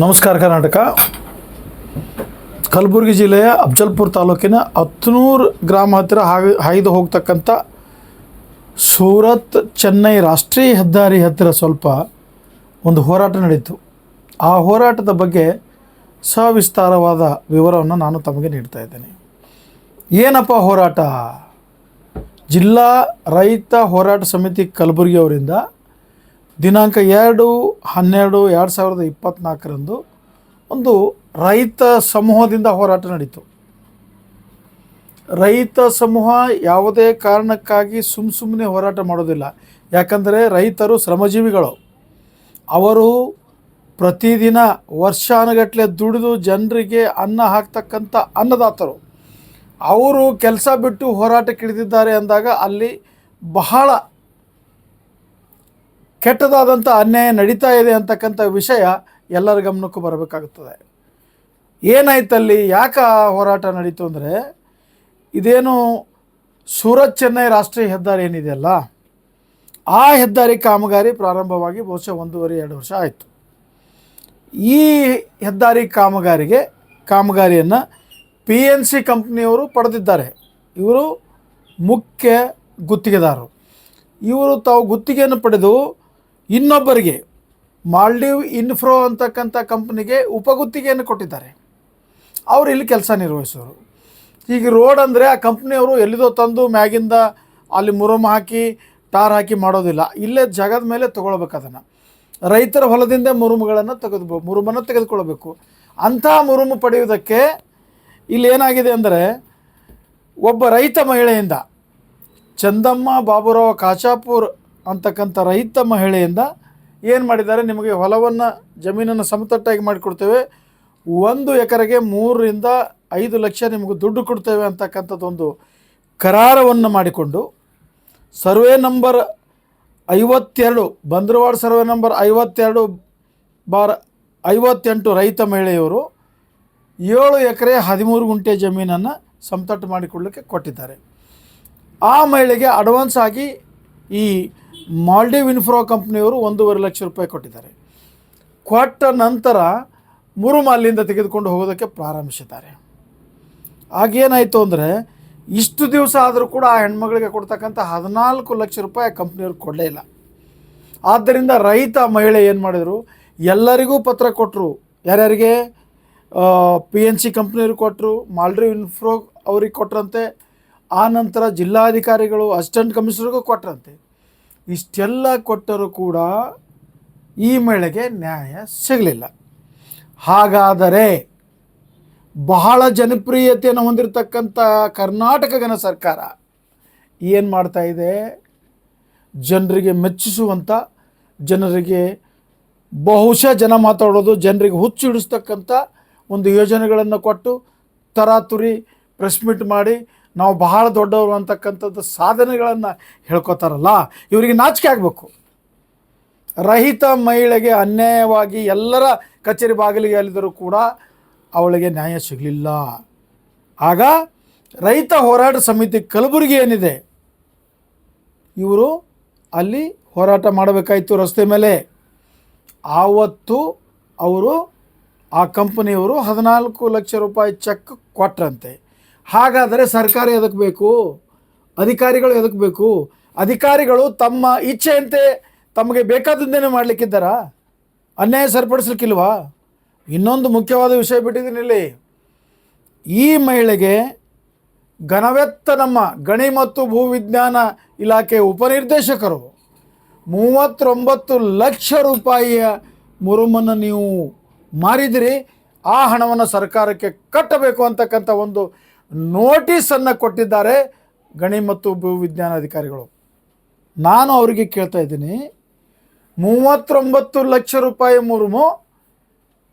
ನಮಸ್ಕಾರ ಕರ್ನಾಟಕ. ಕಲಬುರಗಿ ಜಿಲ್ಲೆಯ ಅಫ್ಜಲ್ಪುರ್ ತಾಲೂಕಿನ ಹತ್ತನೂರು ಗ್ರಾಮ ಹತ್ತಿರ ಹಾಗೆ, ಹಾಯ್ದು ಹೋಗ್ತಕ್ಕಂಥ ಸೂರತ್ ಚೆನ್ನೈ ರಾಷ್ಟ್ರೀಯ ಹೆದ್ದಾರಿ ಹತ್ತಿರ ಸ್ವಲ್ಪ ಒಂದು ಹೋರಾಟ ನಡೆಯಿತು ಆ ಹೋರಾಟದ ಬಗ್ಗೆ ಸವಿಸ್ತಾರವಾದ ವಿವರವನ್ನು ನಾನು ತಮಗೆ ನೀಡ್ತಾ ಇದ್ದೇನೆ. ಏನಪ್ಪ ಹೋರಾಟ? ಜಿಲ್ಲಾ ರೈತ ಹೋರಾಟ ಸಮಿತಿ ಕಲಬುರಗಿ ಅವರಿಂದ ದಿನಾಂಕ ಎರಡು, ಹನ್ನೆರಡು, ಎರಡು ಸಾವಿರದ ಇಪ್ಪತ್ತ್ನಾಲ್ಕರಂದು ಒಂದು ರೈತ ಸಮೂಹದಿಂದ ಹೋರಾಟ ನಡೀತು. ರೈತ ಸಮೂಹ ಯಾವುದೇ ಕಾರಣಕ್ಕಾಗಿ ಸುಮ್ಮ ಸುಮ್ಮನೆ ಹೋರಾಟ ಮಾಡೋದಿಲ್ಲ. ಯಾಕಂದರೆ ರೈತರು ಶ್ರಮಜೀವಿಗಳು. ಅವರು ಪ್ರತಿದಿನ ವರ್ಷಾನುಗಟ್ಟಲೆ ದುಡಿದು ಜನರಿಗೆ ಅನ್ನ ಹಾಕ್ತಕ್ಕಂಥ ಅನ್ನದಾತರು. ಅವರು ಕೆಲಸ ಬಿಟ್ಟು ಹೋರಾಟಕ್ಕೆ ಇಳಿದಿದ್ದಾರೆ ಅಂದಾಗ ಅಲ್ಲಿ ಬಹಳ ಕೆಟ್ಟದಾದಂಥ ಅನ್ಯಾಯ ನಡೀತಾ ಇದೆ ಅಂತಕ್ಕಂಥ ವಿಷಯ ಎಲ್ಲರ ಗಮನಕ್ಕೂ ಬರಬೇಕಾಗುತ್ತದೆ ಏನಾಯ್ತಲ್ಲಿ? ಯಾಕೆ ಹೋರಾಟ ನಡೀತು ಅಂದರೆ ಇದೇನು ಸೂರತ್ ಚೆನ್ನೈ ರಾಷ್ಟ್ರೀಯ ಹೆದ್ದಾರಿ ಏನಿದೆಯಲ್ಲ ಆ ಹೆದ್ದಾರಿ ಕಾಮಗಾರಿ ಪ್ರಾರಂಭವಾಗಿ ಬಹುಶಃ ಒಂದೂವರೆ, ಎರಡು ವರ್ಷ ಆಯಿತು. ಈ ಹೆದ್ದಾರಿ ಕಾಮಗಾರಿಗೆ ಕಾಮಗಾರಿಯನ್ನು ಪಿ ಎನ್ ಸಿ ಕಂಪ್ನಿಯವರು ಪಡೆದಿದ್ದಾರೆ. ಇವರು ಮುಖ್ಯ ಗುತ್ತಿಗೆದಾರರು. ಇವರು ತಾವು ಗುತ್ತಿಗೆಯನ್ನು ಪಡೆದು ಇನ್ನೊಬ್ಬರಿಗೆ ಮಾಲ್ಡೀವ್ ಇನ್ಫ್ರೋ ಅಂತಕ್ಕಂಥ ಕಂಪ್ನಿಗೆ ಉಪಗುತ್ತಿಗೆಯನ್ನು ಕೊಟ್ಟಿದ್ದಾರೆ. ಅವರು ಇಲ್ಲಿ ಕೆಲಸ ನಿರ್ವಹಿಸೋರು. ಈಗ ರೋಡ್ ಅಂದರೆ ಆ ಕಂಪ್ನಿಯವರು ಎಲ್ಲಿದೋ ತಂದು ಮ್ಯಾಗಿಂದ ಅಲ್ಲಿ ಮುರುಮ್ ಹಾಕಿ, ಟಾರ್ ಹಾಕಿ ಮಾಡೋದಿಲ್ಲ. ಇಲ್ಲೇ ಜಾಗದ ಮೇಲೆ ತೊಗೊಳ್ಬೇಕು ಅದನ್ನು. ರೈತರ ಹೊಲದಿಂದ ಮುರುಮುಗಳನ್ನು ತೆಗೆದು ಮುರುಮನ್ನು ತೆಗೆದುಕೊಳ್ಬೇಕು ಅಂಥ ಮುರುಮು ಪಡೆಯುವುದಕ್ಕೆ ಇಲ್ಲಿ ಏನಾಗಿದೆ ಅಂದರೆ ಒಬ್ಬ ರೈತ ಮಹಿಳೆಯಿಂದ ಚಂದಮ್ಮ ಬಾಬುರಾವ್ ಕಾಚಾಪುರ್ ಅಂತಕ್ಕಂಥ ರೈತ ಮಹಿಳೆಯಿಂದ ಏನು ಮಾಡಿದ್ದಾರೆ? ನಿಮಗೆ ಹೊಲವನ್ನು, ಜಮೀನನ್ನು ಸಮತಟ್ಟಾಗಿ ಮಾಡಿಕೊಡ್ತೇವೆ. ಒಂದು ಎಕರೆಗೆ ಮೂರರಿಂದ ಐದು ಲಕ್ಷ ನಿಮಗೆ ದುಡ್ಡು ಕೊಡ್ತೇವೆ ಅಂತಕ್ಕಂಥದ್ದೊಂದು ಕರಾರವನ್ನು ಮಾಡಿಕೊಂಡು ಸರ್ವೆ ನಂಬರ್ ಐವತ್ತೆರಡು, ಬಂದ್ರವಾಡ ಸರ್ವೆ ನಂಬರ್ ಐವತ್ತೆರಡು ಬಾರ್ ಐವತ್ತೆಂಟು ರೈತ ಮಹಿಳೆಯವರು ಏಳು ಎಕರೆ ಹದಿಮೂರು ಗುಂಟೆ ಜಮೀನನ್ನು ಸಮತಟ್ಟು ಮಾಡಿಕೊಡ್ಲಿಕ್ಕೆ ಕೊಟ್ಟಿದ್ದಾರೆ. ಆ ಮಹಿಳೆಗೆ ಅಡ್ವಾನ್ಸ್ ಆಗಿ ಈ ಮಾಲ್ಡೀವ್ ಇನ್ಫ್ರೋ ಕಂಪ್ನಿಯವರು ಒಂದೂವರೆ ಲಕ್ಷ ರೂಪಾಯಿ ಕೊಟ್ಟಿದ್ದಾರೆ. ಕೊಟ್ಟ ನಂತರ ಮುರುಮಾಲಿಯಿಂದ ತೆಗೆದುಕೊಂಡು ಹೋಗೋದಕ್ಕೆ ಪ್ರಾರಂಭಿಸಿದ್ದಾರೆ. ಆಗೇನಾಯಿತು ಅಂದರೆ, ಇಷ್ಟು ದಿವಸ ಆದರೂ ಕೂಡ ಆ ಹೆಣ್ಮಗಳಿಗೆ ಕೊಡ್ತಕ್ಕಂಥ ಹದಿನಾಲ್ಕು ಲಕ್ಷ ರೂಪಾಯಿ ಕಂಪ್ನಿಯವ್ರು ಕೊಡಲೇ ಇಲ್ಲ. ಆದ್ದರಿಂದ ರೈತ, ಮಹಿಳೆ ಏನು ಮಾಡಿದರು, ಎಲ್ಲರಿಗೂ ಪತ್ರ ಕೊಟ್ಟರು ಯಾರ್ಯಾರಿಗೆ? ಪಿ ಎನ್ ಸಿ ಕಂಪ್ನಿಯವ್ರಿಗೆ ಕೊಟ್ಟರು ಮಾಲ್ಡ್ರಿ ಇನ್ಫ್ರೋ ಅವ್ರಿಗೆ ಕೊಟ್ರಂತೆ. ಆ ನಂತರ ಜಿಲ್ಲಾಧಿಕಾರಿಗಳು ಅಸಿಸ್ಟೆಂಟ್ ಕಮಿಷನರ್ಗೂ ಕೊಟ್ರಂತೆ. ಇಷ್ಟೆಲ್ಲ ಕೊಟ್ಟರೂ ಕೂಡ ಈ ಮಹಿಳೆಗೆ ನ್ಯಾಯ ಸಿಗಲಿಲ್ಲ. ಹಾಗಾದರೆ ಬಹಳ ಜನಪ್ರಿಯತೆಯನ್ನು ಹೊಂದಿರತಕ್ಕಂಥ ಕರ್ನಾಟಕ ಘನ ಸರ್ಕಾರ ಏನು ಮಾಡ್ತಾ ಇದೆ? ಜನರಿಗೆ ಮೆಚ್ಚಿಸುವಂಥ ಜನರಿಗೆ ಬಹುಶಃ ಜನ ಮಾತಾಡೋದು, ಜನರಿಗೆ ಹುಚ್ಚು ಹಿಡಿಸ್ತಕ್ಕಂಥ ಒಂದು ಯೋಜನೆಗಳನ್ನು ಕೊಟ್ಟು ತರಾತುರಿ ಪ್ರೆಸ್ ಮೀಟ್ ಮಾಡಿ ನಾವು ಬಹಳ ದೊಡ್ಡವರು ಅಂತಕ್ಕಂಥದ್ದು ಸಾಧನೆಗಳನ್ನು ಹೇಳ್ಕೊತಾರಲ್ಲ, ಇವರಿಗೆ ನಾಚಿಕೆ ಆಗಬೇಕು. ರಹಿತ ಮಹಿಳೆಗೆ ಅನ್ಯಾಯವಾಗಿ ಎಲ್ಲರ ಕಚೇರಿ ಬಾಗಿಲಿಗೆ ಅಲ್ಲಿದ್ದರೂ ಕೂಡ ಅವಳಿಗೆ ನ್ಯಾಯ ಸಿಗಲಿಲ್ಲ. ಆಗ ರೈತ ಹೋರಾಟ ಸಮಿತಿ ಕಲಬುರಗಿ ಏನಿದೆ? ಇವರು ಅಲ್ಲಿ ಹೋರಾಟ ಮಾಡಬೇಕಾಯಿತು ರಸ್ತೆ ಮೇಲೆ. ಆವತ್ತು ಅವರು ಆ ಕಂಪನಿಯವರು ಹದಿನಾಲ್ಕು ಲಕ್ಷ ರೂಪಾಯಿ ಚೆಕ್ ಕೊಟ್ರಂತೆ. ಹಾಗಾದರೆ ಸರ್ಕಾರ ಎದಕ್ಕೆ ಬೇಕು? ಅಧಿಕಾರಿಗಳು ಎದಕ್ಕೆ ಬೇಕು? ಅಧಿಕಾರಿಗಳು ತಮ್ಮ ಇಚ್ಛೆಯಂತೆ ತಮಗೆ ಬೇಕಾದದ್ದೇನೆ ಮಾಡಲಿಕ್ಕಿದ್ದಾರಾ? ಅನ್ಯಾಯ ಸರಿಪಡಿಸ್ಲಿಕ್ಕಿಲ್ವಾ? ಇನ್ನೊಂದು ಮುಖ್ಯವಾದ ವಿಷಯ ಬಿಟ್ಟಿದ್ದೀನಿ ಇಲ್ಲಿ. ಈ ಮಹಿಳೆಗೆ ಘನವೆತ್ತ ನಮ್ಮ ಗಣಿ ಮತ್ತು ಭೂವಿಜ್ಞಾನ ಇಲಾಖೆ ಉಪನಿರ್ದೇಶಕರು ಮೂವತ್ತೊಂಬತ್ತು ಲಕ್ಷ ರೂಪಾಯಿಯ ಮುರುಮನ್ನು ನೀವು ಮಾರಿದಿರಿ. ಆ ಹಣವನ್ನು ಸರ್ಕಾರಕ್ಕೆ ಕಟ್ಟಬೇಕು ಅಂತಕ್ಕಂಥ ಒಂದು ನೋಟಿಸನ್ನು ಕೊಟ್ಟಿದ್ದಾರೆ ಗಣಿ ಮತ್ತು ಭೂವಿಜ್ಞಾನ ಅಧಿಕಾರಿಗಳು. ನಾನು ಅವರಿಗೆ ಕೇಳ್ತಾ ಇದ್ದೀನಿ, ಮೂವತ್ತೊಂಬತ್ತು ಲಕ್ಷ ರೂಪಾಯಿ ಮೂರುಮು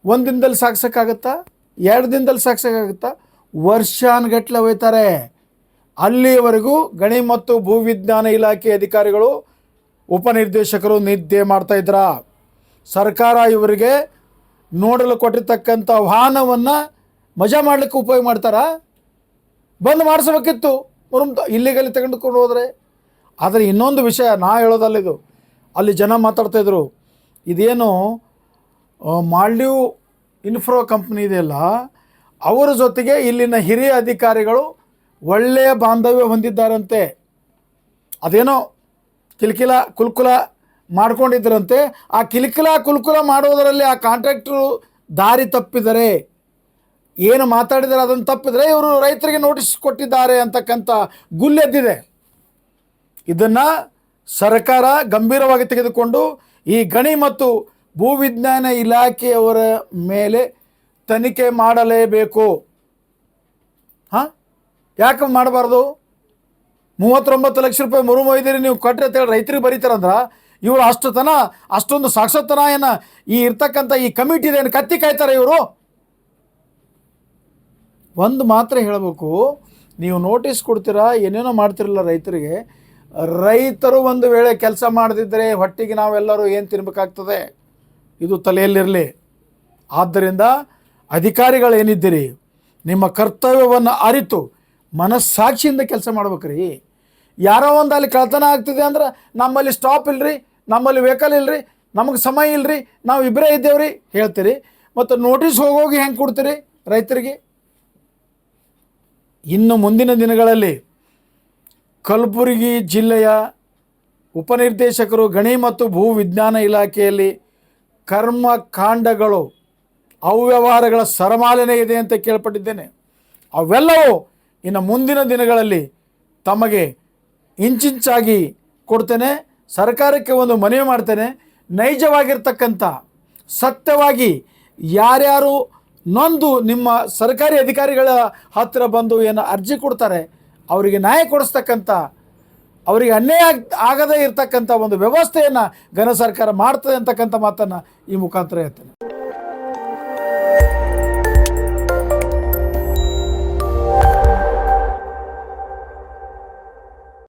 ಒಂದು ದಿನದಲ್ಲಿ ಸಾಗ್ಸೋಕ್ಕಾಗತ್ತಾ? ಎರಡು ದಿನದಲ್ಲಿ ಸಾಗ್ಸೋಕ್ಕಾಗತ್ತಾ? ವರ್ಷಾನುಗಟ್ಲೆ ಒಯ್ತಾರೆ ಅಲ್ಲಿವರೆಗೂ ಗಣಿ ಮತ್ತು ಭೂವಿಜ್ಞಾನ ಇಲಾಖೆ ಅಧಿಕಾರಿಗಳು, ಉಪನಿರ್ದೇಶಕರು ನಿದ್ದೆ ಮಾಡ್ತಾ ಇದ್ರ? ಸರ್ಕಾರ ಇವರಿಗೆ ನೋಡಲು ಕೊಟ್ಟಿರ್ತಕ್ಕಂಥ ವಾಹನವನ್ನು ಮಜಾ ಮಾಡಲಿಕ್ಕೆ ಉಪಯೋಗ ಮಾಡ್ತಾರಾ? ಬಂದ್ ಮಾಡಿಸ್ಬೇಕಿತ್ತು. ಮುರುಮ್ ಇಲ್ಲಿಗಲ್ಲಿ ತೆಗೆದುಕೊಂಡು ಹೋದರೆ. ಆದರೆ ಇನ್ನೊಂದು ವಿಷಯ, ನಾ ಹೇಳೋದಲ್ಲ ಇದು. ಅಲ್ಲಿ ಜನ ಮಾತಾಡ್ತಾಯಿದ್ರು ಇದೇನು ಮಾಲ್ಡೀವ್ ಇನ್ಫ್ರೋ ಕಂಪ್ನಿ ಇದೆಯಲ್ಲ, ಅವರ ಜೊತೆಗೆ ಇಲ್ಲಿನ ಹಿರಿಯ ಅಧಿಕಾರಿಗಳು ಒಳ್ಳೆಯ ಬಾಂಧವ್ಯ ಹೊಂದಿದ್ದಾರಂತೆ. ಅದೇನೋ ಕಿಲ್ಕಿಲ ಕುಲ್ಕುಲ ಮಾಡ್ಕೊಂಡಿದ್ದರಂತೆ ಆ ಕಿಲ್ಕಿಲ ಕುಲ್ಕುಲ ಮಾಡೋದರಲ್ಲಿ ಆ ಕಾಂಟ್ರಾಕ್ಟ್ರು ದಾರಿ ತಪ್ಪಿದರೆ. ಏನು ಮಾತಾಡಿದರೆ ಅದನ್ನು ತಪ್ಪಿದರೆ ಇವರು ರೈತರಿಗೆ ನೋಟಿಸ್ ಕೊಟ್ಟಿದ್ದಾರೆ ಅಂತಕ್ಕಂಥ ಗುಲ್ಲೆದ್ದಿದೆ. ಇದನ್ನು ಸರ್ಕಾರ ಗಂಭೀರವಾಗಿ ತೆಗೆದುಕೊಂಡು ಈ ಗಣಿ ಮತ್ತು ಭೂವಿಜ್ಞಾನ ಇಲಾಖೆಯವರ ಮೇಲೆ ತನಿಖೆ ಮಾಡಲೇಬೇಕು. ಹಾಂ? ಯಾಕೆ ಮಾಡಬಾರ್ದು? ಮೂವತ್ತೊಂಬತ್ತು ಲಕ್ಷ ರೂಪಾಯಿ ಮುರುಮೊಯ್ದಿರಿ ನೀವು ಕೊಟ್ಟರೆ ಅಂತೇಳಿ ರೈತರಿಗೆ ಬರೀತಾರಂದ್ರೆ ಇವರು ಅಷ್ಟು ತನ, ಅಷ್ಟೊಂದು ಸಾಕ್ಷತನ ಏನು ಈ ಇರ್ತಕ್ಕಂಥ ಈ ಕಮಿಟಿ ಏನು ಕತ್ತಿ ಕಾಯ್ತಾರೆ ಇವರು? ಒಂದು ಮಾತ್ರ ಹೇಳಬೇಕು, ನೀವು ನೋಟಿಸ್ ಕೊಡ್ತೀರಾ, ಏನೇನೋ ಮಾಡ್ತಿರಲ್ಲ ರೈತರಿಗೆ, ರೈತರು ಒಂದು ವೇಳೆ ಕೆಲಸ ಮಾಡದಿದ್ದರೆ ಹೊಟ್ಟಿಗೆ ನಾವೆಲ್ಲರೂ ಏನು ತಿನ್ಬೇಕಾಗ್ತದೆ? ಇದು ತಲೆಯಲ್ಲಿರಲಿ. ಆದ್ದರಿಂದ ಅಧಿಕಾರಿಗಳೇನಿದ್ದೀರಿ ನಿಮ್ಮ ಕರ್ತವ್ಯವನ್ನು ಅರಿತು, ಮನಸ್ಸಾಕ್ಷಿಯಿಂದ ಕೆಲಸ ಮಾಡ್ಬೇಕ್ರಿ. ಯಾರೋ ಒಂದು ಅಲ್ಲಿ ಕಳ್ತನ ಆಗ್ತಿದೆ ಅಂದ್ರೆ ನಮ್ಮಲ್ಲಿ ಸ್ಟಾಪ್ ಇಲ್ರಿ, ನಮ್ಮಲ್ಲಿ ವೆಹಿಕಲ್ ಇಲ್ರಿ, ನಮಗೆ ಸಮಯ ಇಲ್ರಿ ನಾವು ಇಬ್ಬರೇ ಇದ್ದೇವ್ರಿ, ಹೇಳ್ತೀರಿ. ಮತ್ತು ನೋಟಿಸ್ ಹೋಗೋಗಿ ಹೆಂಗೆ ಕೊಡ್ತೀರಿ ರೈತರಿಗೆ? ಇನ್ನು ಮುಂದಿನ ದಿನಗಳಲ್ಲಿ ಕಲಬುರಗಿ ಜಿಲ್ಲೆಯ ಉಪನಿರ್ದೇಶಕರು ಗಣಿ ಮತ್ತು ಭೂ ವಿಜ್ಞಾನ ಇಲಾಖೆಯಲ್ಲಿ ಕರ್ಮಕಾಂಡಗಳು ಅವ್ಯವಹಾರಗಳ ಸರಮಾಲನೆ ಇದೆ ಅಂತ ಕೇಳ್ಪಟ್ಟಿದ್ದೇನೆ. ಅವೆಲ್ಲವೂ ಇನ್ನು ಮುಂದಿನ ದಿನಗಳಲ್ಲಿ ತಮಗೆ ಇಂಚಿಂಚಾಗಿ ಕೊಡ್ತೇನೆ. ಸರ್ಕಾರಕ್ಕೆ ಒಂದು ಮನವಿ ಮಾಡ್ತೇನೆ. ನೈಜವಾಗಿರ್ತಕ್ಕಂಥ ಸತ್ಯವಾಗಿ ಯಾರ್ಯಾರು ನೊಂದು ನಿಮ್ಮ ಸರ್ಕಾರಿ ಅಧಿಕಾರಿಗಳ ಹತ್ತಿರ ಬಂದು ಏನು ಅರ್ಜಿ ಕೊಡ್ತಾರೆ, ಅವರಿಗೆ ನ್ಯಾಯ ಕೊಡಿಸ್ತಕ್ಕಂಥ, ಅವರಿಗೆ ಅನ್ಯಾಯ ಆಗ್- ಆಗದೇ ಇರತಕ್ಕಂಥ ಒಂದು ವ್ಯವಸ್ಥೆಯನ್ನು ಘನ ಸರ್ಕಾರ ಮಾಡ್ತದೆ ಅಂತಕ್ಕಂಥ ಮಾತನ್ನು ಈ ಮುಖಾಂತರ ಹೇಳ್ತೇನೆ.